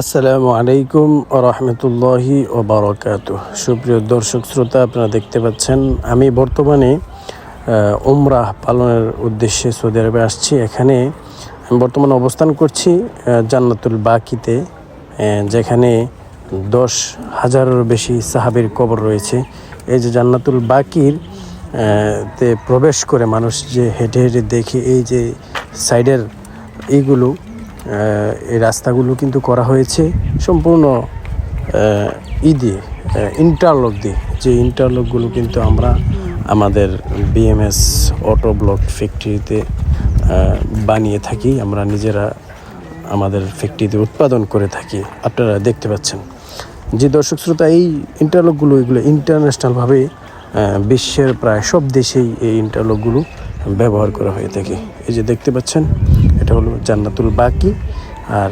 আসসালামু আলাইকুম রহমতুল্লাহি ও বারকাত সুপ্রিয় দর্শক শ্রোতা, আপনারা দেখতে পাচ্ছেন, আমি বর্তমানে উমরাহ পালনের উদ্দেশ্যে সৌদি আরবে আসছি। এখানে আমি বর্তমানে অবস্থান করছি জান্নাতুল বাকিতে যেখানে দশ হাজারেরও বেশি সাহাবির কবর রয়েছে। এই যে জান্নাতুল বাকির তে প্রবেশ করে মানুষ যে হেঁটে হেঁটে দেখে এই যে সাইডের এইগুলো এই রাস্তাগুলো কিন্তু করা হয়েছে সম্পূর্ণ ই দিয়ে ইন্টারলক দিয়ে। যে ইন্টারলকগুলো কিন্তু আমরা আমাদের বিএমএস অটো ব্লক ফ্যাক্টরিতে বানিয়ে থাকি। আমরা নিজেরা আমাদের ফ্যাক্টরিতে উৎপাদন করে থাকি। আপনারা দেখতে পাচ্ছেন। যে দর্শক শ্রোতা, এই ইন্টারলকগুলো এগুলো ইন্টারন্যাশনালভাবে বিশ্বের প্রায় সব দেশেই এই ইন্টারলকগুলো ব্যবহার করা হয়ে থাকে। এই যে দেখতে পাচ্ছেন এটা হলো জান্নাতুল বাকি। আর